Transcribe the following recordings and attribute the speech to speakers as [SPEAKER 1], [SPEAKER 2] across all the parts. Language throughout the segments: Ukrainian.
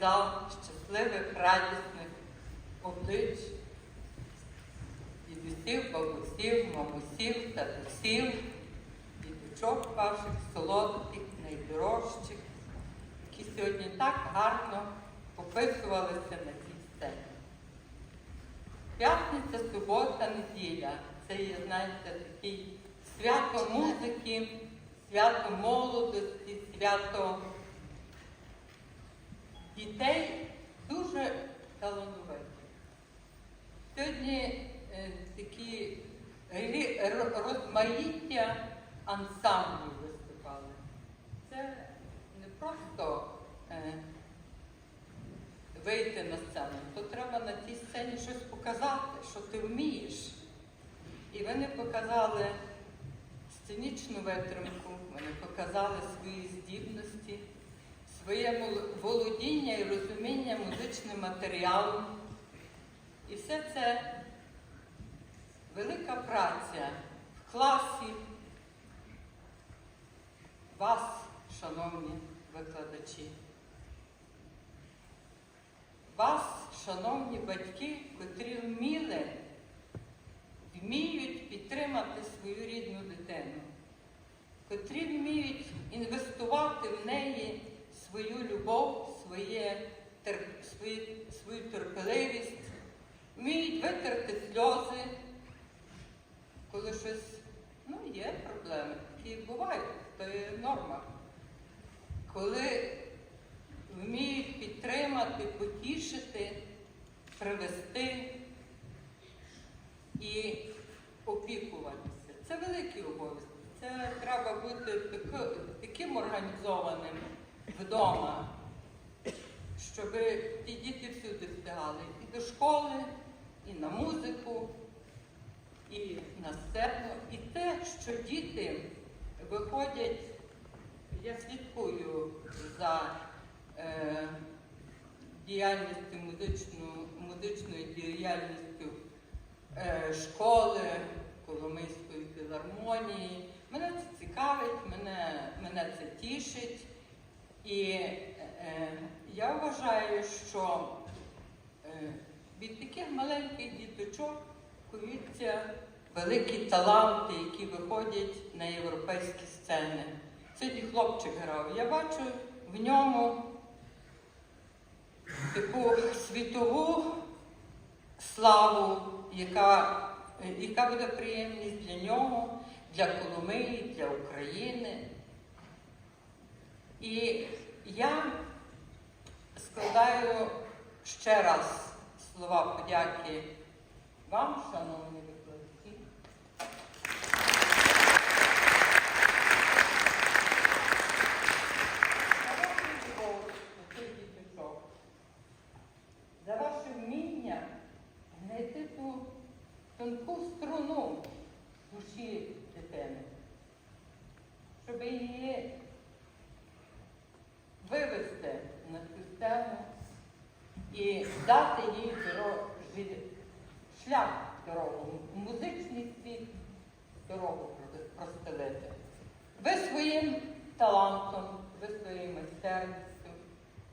[SPEAKER 1] зал щасливих, радісних облич, дідусів, бабусів, мамусів, татусів, діточок ваших, солодких, найдорожчих, які сьогодні так гарно описувалися на цій сцені. П'ятниця, субота, неділя. Це є, знаєте, такий свято музики, свято молодості, свято дітей дуже талановитих. Сьогодні е, такі розмаїття ансамблів виступали. Це не просто е, вийти на сцену, то треба на тій сцені щось показати, що ти вмієш. І вони показали сценічну витримку, вони показали свої здібності, своє володіння і розуміння музичним матеріалом. І все це велика праця в класі вас, шановні викладачі. Вас, шановні батьки, котрі вміли, вміють підтримати свою рідну дитину, котрі вміють інвестувати в неї свою любов, своє, тер- свої- свою терпеливість, вміють витерти сльози, коли щось, ну, є проблеми, такі бувають, то є норма. Коли вміють підтримати, потішити, привести і опікуватися. Це великий обов'язок. Це треба бути таким організованим вдома, щоб ті діти всюди встигали і до школи, і на музику, і на сцену. І те, що діти виходять, я слідкую за е, діяльністю музичну, музичною діяльністю е, школи Коломийської філармонії. Мене це цікавить, мене, мене це тішить. І е, я вважаю, що е, від таких маленьких діточок куються великі таланти, які виходять на європейські сцени. Сьогодні хлопчик грав. Я бачу в ньому таку світову славу, яка, яка буде приємність для нього, для Коломиї, для України. І я складаю ще раз слова подяки вам, шановні викладачі. За ваше вміння знайти ту тонку струну душі дитини, щоб її вивести на цю сцену і дати їй доро- шлях дорогу, музичний світ дорогу простелити. Ви своїм талантом, ви своєю майстерністю,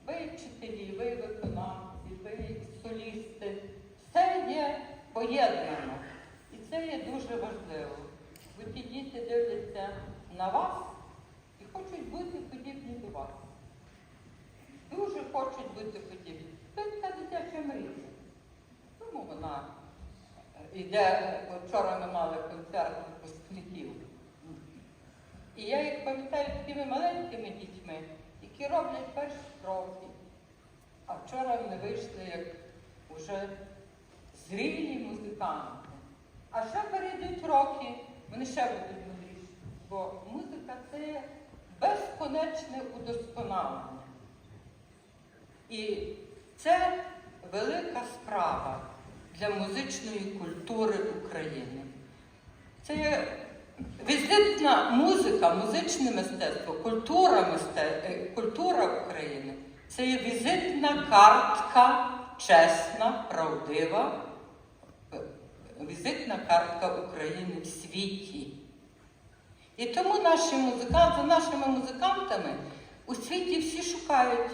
[SPEAKER 1] ви вчителі, ви виконавці, ви солісти. Все є поєднано. І це є дуже важливо. Бо ті діти дивляться на вас і хочуть бути подібні до вас. Дуже хочуть бути подібні. Це така дитяча мрія. Тому вона е, йде, вчора ми мали концерт випускників. І я їх пам'ятаю такими маленькими дітьми, які роблять перші кроки. А вчора вони вийшли як уже зрілі музиканти. А ще перейдуть роки, вони ще будуть мудріші. Бо музика це безконечне удосконалення. І це велика справа для музичної культури України. Це візитна музика, музичне мистецтво, культура, мисте... е, культура України. Це є візитна картка, чесна, правдива, е, візитна картка України в світі. І тому наші музиканти, нашими музикантами у світі всі шукають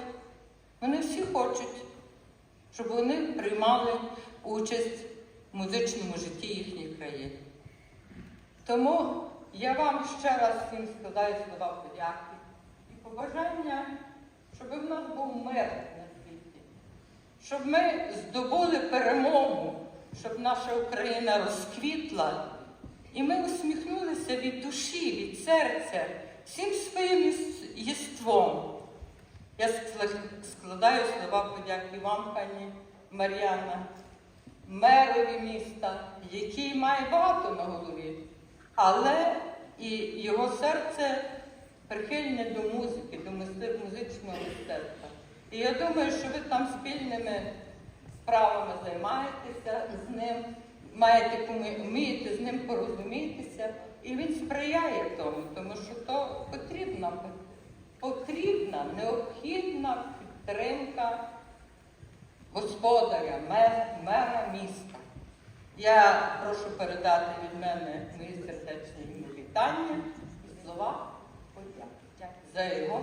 [SPEAKER 1] Вони всі хочуть, щоб вони приймали участь в музичному житті їхніх країн. Тому я вам ще раз всім складаю слова подяки і побажання, щоб в нас був мир на світі, щоб ми здобули перемогу, щоб наша Україна розквітла, і ми усміхнулися від душі, від серця, всім своїм єс- єством. Я складаю слова подяки вам, пані Мар'яна, мерові міста, який має багато на голові, але і його серце прихильне до музики, до музичного мистецтва. І я думаю, що ви там спільними справами займаєтеся з ним, маєте вмієте з ним порозумітися, і він сприяє тому, тому що то потрібна, потрібна, необхідна підтримка господаря, мер, мера міста. Я прошу передати від мене мої сердечні вітання і слова подяки за його.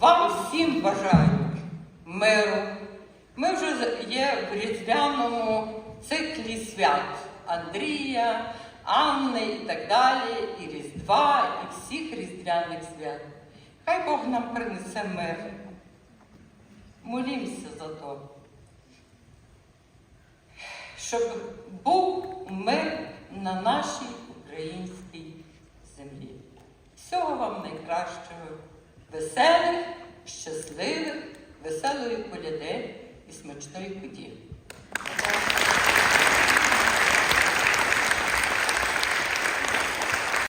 [SPEAKER 1] Вам всім бажаю миру. Ми вже є в різдвяному циклі свят Андрія, Анни і так далі, і Різдва, і всіх різдвяних свят. Хай Бог нам принесе мир. Молімося за то, щоб був мир на нашій українській землі. Всього вам найкращого, веселих, щасливих, веселої коляди і смачної події.